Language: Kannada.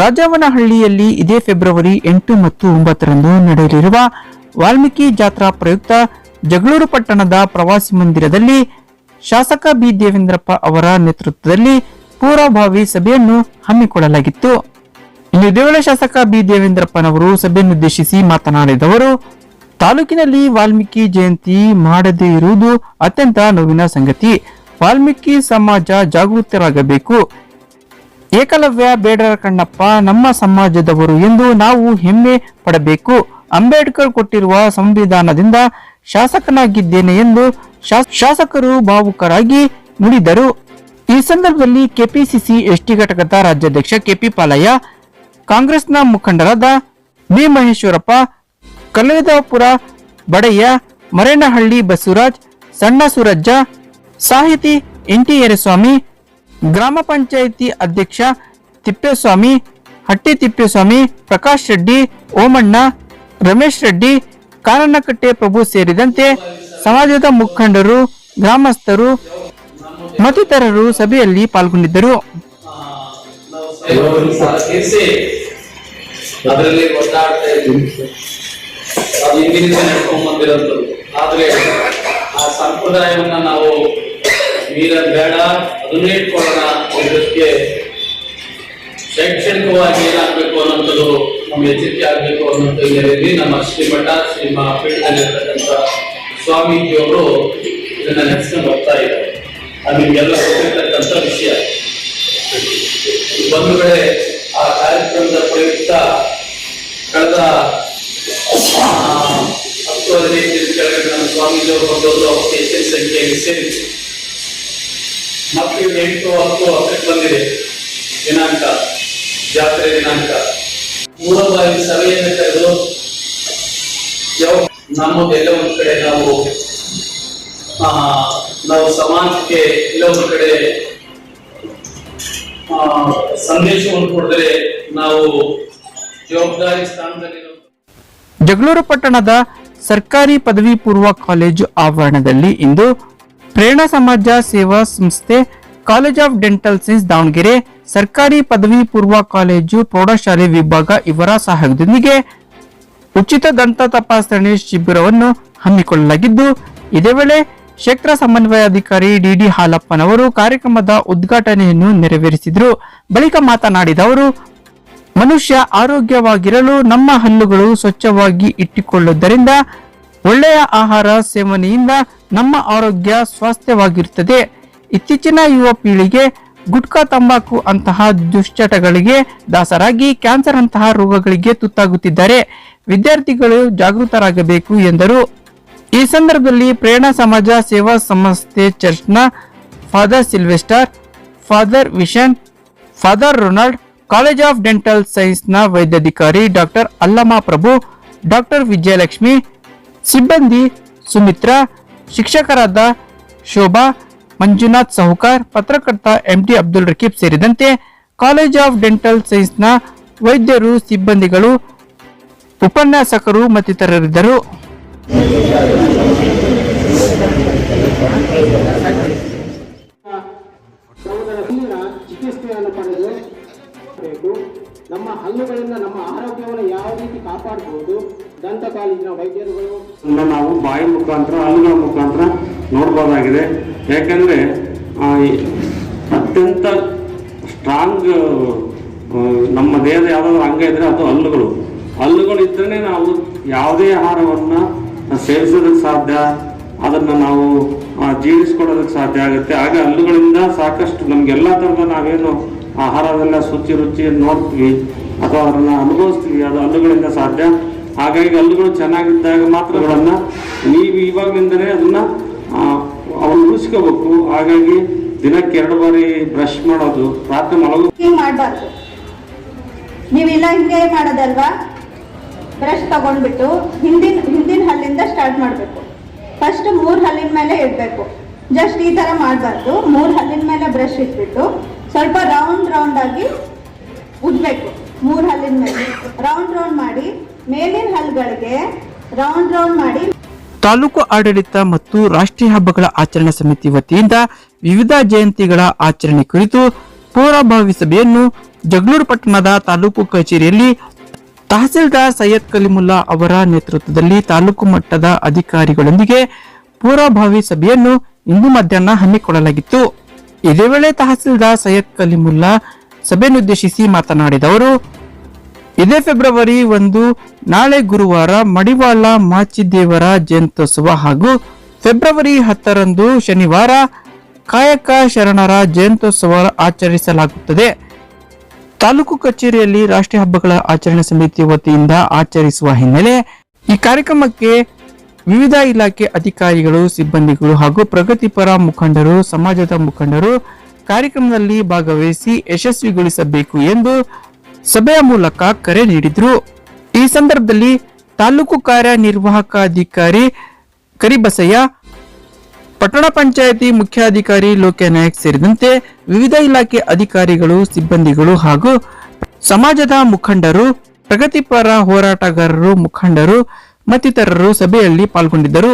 ರಾಜವನಹಳ್ಳಿಯಲ್ಲಿ ಇದೇ ಫೆಬ್ರವರಿ ಎಂಟು ಮತ್ತು ಒಂಬತ್ತರಂದು ನಡೆಯಲಿರುವ ವಾಲ್ಮೀಕಿ ಜಾತ್ರಾ ಪ್ರಯುಕ್ತ ಜಗಳೂರು ಪಟ್ಟಣದ ಪ್ರವಾಸಿ ಮಂದಿರದಲ್ಲಿ ಶಾಸಕ ಬಿ ದೇವೇಂದ್ರಪ್ಪ ಅವರ ನೇತೃತ್ವದಲ್ಲಿ ಪೂರ್ವಭಾವಿ ಸಭೆಯನ್ನು ಹಮ್ಮಿಕೊಳ್ಳಲಾಗಿತ್ತು. ಇನ್ನು ಇದೇ ವೇಳೆ ಶಾಸಕ ಬಿ ದೇವೇಂದ್ರಪ್ಪನವರು ಸಭೆಯನ್ನುದ್ದೇಶಿಸಿ ಮಾತನಾಡಿದವರು, ತಾಲೂಕಿನಲ್ಲಿ ವಾಲ್ಮೀಕಿ ಜಯಂತಿ ಮಾಡದೇ ಇರುವುದು ಅತ್ಯಂತ ನೋವಿನ ಸಂಗತಿ. ವಾಲ್ಮೀಕಿ ಸಮಾಜ ಜಾಗೃತರಾಗಬೇಕು. ಏಕಲವ್ಯ ಬೇಡರ ಕಣ್ಣಪ್ಪ, ನಮ್ಮ ಸಮಾಜದವರು ಎಂದು ನಾವು ಹೆಮ್ಮೆ ಪಡಬೇಕು. ಅಂಬೇಡ್ಕರ್ ಕೊಟ್ಟಿರುವ ಸಂವಿಧಾನದಿಂದ ಶಾಸಕನಾಗಿದ್ದೇನೆ ಎಂದು ಶಾಸಕರು ಭಾವುಕರಾಗಿ ನುಡಿದರು. ಈ ಸಂದರ್ಭದಲ್ಲಿ ಕೆಪಿಸಿಸಿ ಎಸ್ಟಿ ಘಟಕದ ರಾಜ್ಯಾಧ್ಯಕ್ಷ ಕೆಪಿ ಪಾಲಯ್ಯ, ಕಾಂಗ್ರೆಸ್ನ ಮುಖಂಡರಾದ ಬಿ ಮಹೇಶ್ವರಪ್ಪ ಕಲ್ಲವಿದಾಪುರ ಬಡಯ್ಯ, ಮರೇನಹಳ್ಳಿ ಬಸವರಾಜ್ ಸಣ್ಣ ಸುರಜ್ಜ ಸಾಹಿತಿ ಎನ್ ಟಿ ಯರಸ್ವಾಮಿ ಗ್ರಾಮ ಪಂಚಾಯಿತಿ ಅಧ್ಯಕ್ಷ ತಿಪ್ಪೇಸ್ವಾಮಿ, ಹಟ್ಟಿ ತಿಪ್ಪೇಸ್ವಾಮಿ, ಪ್ರಕಾಶ್ ರೆಡ್ಡಿ, ಓಮಣ್ಣ, ರಮೇಶ್ ರೆಡ್ಡಿ ಕಾನನಕಟ್ಟೆ ಪ್ರಭು ಸೇರಿದಂತೆ ಸಮಾಜದ ಮುಖಂಡರು, ಗ್ರಾಮಸ್ಥರು, ಮತ್ತಿತರರು ಸಭೆಯಲ್ಲಿ ಪಾಲ್ಗೊಂಡಿದ್ದರು. ಅದರಲ್ಲಿ ನಾವು ಮೀರ ಬೇಡ ಅದನ್ನೇ ಇಟ್ಕೊಳ್ಳೋಣ ಇದಕ್ಕೆ ಶೈಕ್ಷಣಿಕವಾಗಿ ಏನಾಗಬೇಕು ಅನ್ನೋಂಥದ್ದು ನಮ್ಮ ಎಚ್ಚರಿಕೆ ಆಗಬೇಕು ಅನ್ನೋಂಥ ಹಿನ್ನೆಲೆಯಲ್ಲಿ ನಮ್ಮ ಶ್ರೀಮಠ ಶ್ರೀಮ ಪೀಠದಲ್ಲಿರ್ತಕ್ಕಂಥ ಸ್ವಾಮೀಜಿಯವರು ಇದನ್ನ ನಡೆಸ್ಕೊಂಡು ಹೋಗ್ತಾ ಇದ್ದಾರೆ. ಅದು ನಿಮ್ಗೆಲ್ಲ ಗೊತ್ತಿರ್ತಕ್ಕಂಥ ವಿಷಯ. ಒಂದು ವೇಳೆ ಆ ಕಾರ್ಯಕ್ರಮದ ಪ್ರಯುಕ್ತ ಕಳೆದ ಹತ್ತು ಹದಿನೈದು ದಿನ ಕೆಳಗಡೆ ನಮ್ಮ ಸ್ವಾಮೀಜಿಯವರು ಬಂದವರು ಅವತ್ತು ಹೆಚ್ಚಿನ ಸಂಖ್ಯೆಯಲ್ಲಿ ಸೇರಿದ್ರು ಮತ್ತು ಎಂಟು ಹತ್ತು ಹತ್ತಕ್ಕೆ ಬಂದಿದೆ. ದಿನಾಂಕ, ಜಾತ್ರೆ ದಿನಾಂಕ. ಬಾರಿ ಸಭೆಯನ್ನು ಕರೆದು ಯಾವ ನಮ್ಮದೆಲ್ಲ ಒಂದು ಕಡೆ ನಾವು ನಾವು ಸಮಾಜಕ್ಕೆ ಎಲ್ಲ ಒಂದು ಕಡೆ ಸಂದೇಶವನ್ನು ಕೊಡಿದ್ರೆ ನಾವು ಜವಾಬ್ದಾರಿ ಸ್ಥಾನದಲ್ಲಿ ಜಗಳೂರು ಪಟ್ಟಣದ ಸರ್ಕಾರಿ ಪದವಿ ಪೂರ್ವ ಕಾಲೇಜು ಆವರಣದಲ್ಲಿ ಇಂದು ಪ್ರೇರಣಾ ಸಮಾಜ ಸೇವಾ ಸಂಸ್ಥೆ college of dental science Davanagere ಸರ್ಕಾರಿ ಪದವಿ ಪೂರ್ವ ಕಾಲೇಜು ಪ್ರೌಢಶಾಲೆ ವಿಭಾಗ ಇವರ ಸಹಯೋಗದೊಂದಿಗೆ ಉಚಿತ ದಂತ ತಪಾಸಣೆ ಶಿಬಿರವನ್ನು ಹಮ್ಮಿಕೊಳ್ಳಲಾಗಿದ್ದು, ಇದೇ ವೇಳೆ ಕ್ಷೇತ್ರ ಸಮನ್ವಯಾಧಿಕಾರಿ ಡಿಡಿ ಹಾಲಪ್ಪನವರು ಕಾರ್ಯಕ್ರಮದ ಉದ್ಘಾಟನೆಯನ್ನು ನೆರವೇರಿಸಿದರು. ಬಳಿಕ ಮಾತನಾಡಿದ ಅವರು, ಮನುಷ್ಯ ಆರೋಗ್ಯವಾಗಿರಲು ನಮ್ಮ ಹಲ್ಲುಗಳು ಸ್ವಚ್ಛವಾಗಿ ಇಟ್ಟುಕೊಳ್ಳುವುದರಿಂದ ಒಳ್ಳೆಯ ಆಹಾರ ಸೇವನೆಯಿಂದ ನಮ್ಮ ಆರೋಗ್ಯ ಸ್ವಾಸ್ಥ್ಯವಾಗಿರುತ್ತದೆ. ಇತ್ತೀಚಿನ ಯುವ ಪೀಳಿಗೆ ಗುಟ್ಕಾ ತಂಬಾಕು ಅಂತಹ ದುಶ್ಚಟಗಳಿಗೆ ದಾಸರಾಗಿ ಕ್ಯಾನ್ಸರ್ ಅಂತಹ ರೋಗಗಳಿಗೆ ತುತ್ತಾಗುತ್ತಿದ್ದಾರೆ. ವಿದ್ಯಾರ್ಥಿಗಳು ಜಾಗೃತರಾಗಬೇಕು ಎಂದರು. ಈ ಸಂದರ್ಭದಲ್ಲಿ ಪ್ರೇರಣಾ ಸಮಾಜ ಸೇವಾ ಸಂಸ್ಥೆ ಚರ್ಚ್ನ father Sylvester, father Vision, father Ronald, college of dental ಸೈನ್ಸ್ನ ವೈದ್ಯಾಧಿಕಾರಿ ಡಾಕ್ಟರ್ ಅಲ್ಲಮ್ಮ ಪ್ರಭು ಡಾಕ್ಟರ್ ವಿಜಯಲಕ್ಷ್ಮಿ, ಸಿಬ್ಬಂದಿ ಸುಮಿತ್ರಾ ಶಿಕ್ಷಕರಾದ ಶೋಭಾ, ಮಂಜುನಾಥ್ ಸಹುಕಾರ್ ಪತ್ರಕರ್ತ ಎಂಟಿ ಅಬ್ದುಲ್ ರಕೀಬ್ ಸೇರಿದಂತೆ ಕಾಲೇಜ್ ಆಫ್ ಡೆಂಟಲ್ ಸೈನ್ಸ್ನ ವೈದ್ಯರು, ಸಿಬ್ಬಂದಿಗಳು, ಉಪನ್ಯಾಸಕರು ಮತ್ತಿತರರಿದ್ದರು. ಚಿಕಿತ್ಸೆಯನ್ನು ಪಡೆದು ನಮ್ಮ ಹಲ್ಲುಗಳಿಂದ ನಮ್ಮ ಆರೋಗ್ಯವನ್ನು ಯಾವ ರೀತಿ ಕಾಪಾಡಬಹುದು ದಂತ ಕಾಲೇಜಿನ ವೈದ್ಯರುಗಳು? ನಾವು ಬಾಯಿ ಮುಖಾಂತರ ಹಲ್ಲುಗಳ ಮುಖಾಂತರ ನೋಡ್ಬೋದಾಗಿದೆ. ಯಾಕಂದ್ರೆ ಅತ್ಯಂತ ಸ್ಟ್ರಾಂಗ್ ನಮ್ಮ ದೇಹದ ಯಾವುದಾದ್ರು ಅಂಗ ಇದ್ರೆ ಅದು ಹಲ್ಲುಗಳು. ಹಲ್ಲುಗಳು ಇದ್ರೇ ನಾವು ಯಾವುದೇ ಆಹಾರವನ್ನ ಸೇವಿಸೋದಕ್ಕೆ ಸಾಧ್ಯ, ಅದನ್ನ ನಾವು ಜೀರ್ಣಿಸ್ಕೊಳ್ಳೋದಕ್ಕೆ ಸಾಧ್ಯ ಆಗುತ್ತೆ. ಹಾಗೆ ಹಲ್ಲುಗಳಿಂದ ಸಾಕಷ್ಟು ನಮಗೆಲ್ಲ ಥರದ ನಾವೇನು ಆಹಾರವೆಲ್ಲ ಶುಚಿ ರುಚಿ ನೋಡ್ತೀವಿ ಅಥವಾ ಅದನ್ನ ಅನುಭವಿಸ್ತೀವಿ, ಅದು ಹಲ್ಲುಗಳಿಂದ ಸಾಧ್ಯ. ಹಾಗಾಗಿ ಹಲ್ಲುಗಳು ಚೆನ್ನಾಗಿದ್ದಾಗ ಮಾತ್ರಗಳನ್ನು ನೀವು ಇವಾಗಲಿಂದಲೇ ಅದನ್ನ ಅವನು ಉಳಿಸ್ಕೋಬೇಕು. ಹಾಗಾಗಿ ದಿನಕ್ಕೆ ಎರಡು ಬಾರಿ ಬ್ರಷ್ ಮಾಡೋದು, ರಾತ್ರಿ ಮಲಗು ಮಾಡಬಾರ್ದು. ನೀವಿಲ್ಲ ಹಿಂಗೆ ಮಾಡೋದಲ್ವಾ? ಬ್ರಷ್ ತಗೊಂಡ್ಬಿಟ್ಟು ಹಿಂದಿನ ಹಿಂದಿನ ಹಲ್ಲಿಂದ ಸ್ಟಾರ್ಟ್ ಮಾಡಬೇಕು. ಫಸ್ಟ್ ಮೂರು ಹಲ್ಲಿನ ಮೇಲೆ ಇಡಬೇಕು. ಜಸ್ಟ್ ಈ ಥರ ಮಾಡಬಾರ್ದು. ಮೂರು ಹಲ್ಲಿನ ಮೇಲೆ ಬ್ರಷ್ ಇಟ್ಬಿಟ್ಟು ಸ್ವಲ್ಪ ರೌಂಡ್ ರೌಂಡ್ ಆಗಿ ಉದ್ಬೇಕು ಮೂರು ಹಲ್ಲಿನ ಮೇಲೆ. ರೌಂಡ್ ರೌಂಡ್ ಮಾಡಿ, ಮೇಲಿನ ಹಲ್ಲುಗಳಿಗೆ ರೌಂಡ್ ರೌಂಡ್ ಮಾಡಿ. ತಾಲೂಕು ಆಡಳಿತ ಮತ್ತು ರಾಷ್ಟ್ರೀಯ ಹಬ್ಬಗಳ ಆಚರಣಾ ಸಮಿತಿ ವತಿಯಿಂದ ವಿವಿಧ ಜಯಂತಿಗಳ ಆಚರಣೆ ಕುರಿತು ಪೂರ್ವಭಾವಿ ಸಭೆಯನ್ನು ಜಗಳೂರು ಪಟ್ಟಣದ ತಾಲೂಕು ಕಚೇರಿಯಲ್ಲಿ ತಹಸೀಲ್ದಾರ್ ಸೈಯದ್ ಕಲಿಮುಲ್ಲಾ ಅವರ ನೇತೃತ್ವದಲ್ಲಿ ತಾಲೂಕು ಮಟ್ಟದ ಅಧಿಕಾರಿಗಳೊಂದಿಗೆ ಪೂರ್ವಭಾವಿ ಸಭೆಯನ್ನು ಇಂದು ಮಧ್ಯಾಹ್ನ ಹಮ್ಮಿಕೊಳ್ಳಲಾಗಿತ್ತು. ಇದೇ ವೇಳೆ ತಹಸೀಲ್ದಾರ್ ಸೈಯದ್ ಕಲಿಮುಲ್ಲಾ ಸಭೆಯನ್ನುದ್ದೇಶಿಸಿ ಮಾತನಾಡಿದವರು ಇದೇ ಫೆಬ್ರವರಿ ಒಂದು, ನಾಳೆ ಗುರುವಾರ ಮಡಿವಾಳ ಮಾಚಿದೇವರ ಜಯಂತ್ಯೋತ್ಸವ ಹಾಗೂ ಫೆಬ್ರವರಿ ಹತ್ತರಂದು ಶನಿವಾರ ಕಾಯಕ ಶರಣರ ಜಯಂತ್ಯೋತ್ಸವ ಆಚರಿಸಲಾಗುತ್ತದೆ. ತಾಲೂಕು ಕಚೇರಿಯಲ್ಲಿ ರಾಷ್ಟ್ರೀಯ ಹಬ್ಬಗಳ ಆಚರಣೆ ಸಮಿತಿ ವತಿಯಿಂದ ಆಚರಿಸುವ ಹಿನ್ನೆಲೆ ಈ ಕಾರ್ಯಕ್ರಮಕ್ಕೆ ವಿವಿಧ ಇಲಾಖೆ ಅಧಿಕಾರಿಗಳು, ಸಿಬ್ಬಂದಿಗಳು ಹಾಗೂ ಪ್ರಗತಿಪರ ಮುಖಂಡರು, ಸಮಾಜದ ಮುಖಂಡರು ಕಾರ್ಯಕ್ರಮದಲ್ಲಿ ಭಾಗವಹಿಸಿ ಯಶಸ್ವಿಗೊಳಿಸಬೇಕು ಎಂದು ಸಭೆಯ ಮೂಲಕ ಕರೆ ನೀಡಿದ್ರು. ಈ ಸಂದರ್ಭದಲ್ಲಿ ತಾಲೂಕು ಕಾರ್ಯನಿರ್ವಾಹಕ ಅಧಿಕಾರಿ ಕರಿಬಸಯ್ಯ, ಪಟ್ಟಣ ಪಂಚಾಯಿತಿ ಮುಖ್ಯಾಧಿಕಾರಿ ಲೋಕನಾಯಕ್ ಸೇರಿದಂತೆ ವಿವಿಧ ಇಲಾಖೆ ಅಧಿಕಾರಿಗಳು, ಸಿಬ್ಬಂದಿಗಳು ಹಾಗೂ ಸಮಾಜದ ಮುಖಂಡರು, ಪ್ರಗತಿಪರ ಹೋರಾಟಗಾರರು, ಮುಖಂಡರು ಮತ್ತಿತರರು ಸಭೆಯಲ್ಲಿ ಪಾಲ್ಗೊಂಡಿದ್ದರು.